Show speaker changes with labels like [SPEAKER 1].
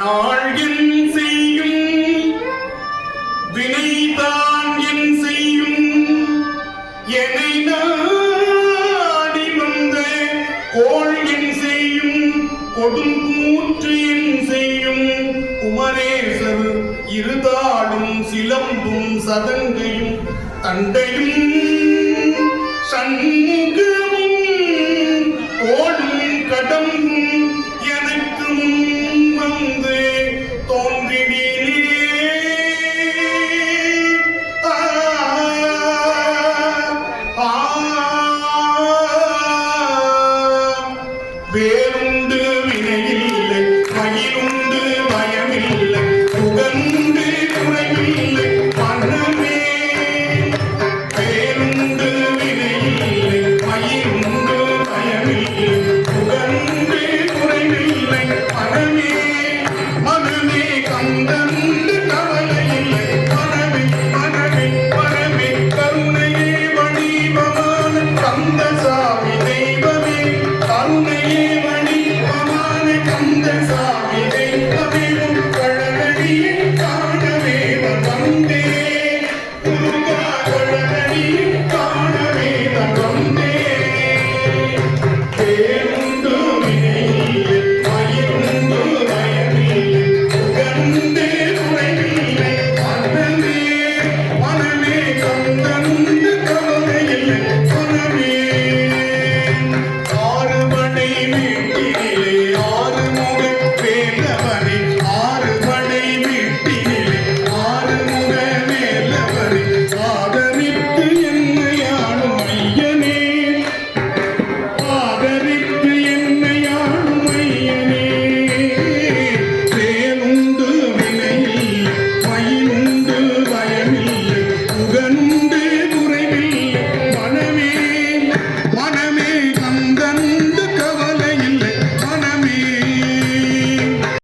[SPEAKER 1] நாள் செய்யும் வினைதான் என் செய்யும். என்னை நாடி வந்த கோள் என் செய்யும் கொடுங்கூற்று என் செய்யும். குமரேசர் இருதாடும் சிலம்பும் சதங்கையும் தண்டையும் சண்முக பேருந்து வினையில்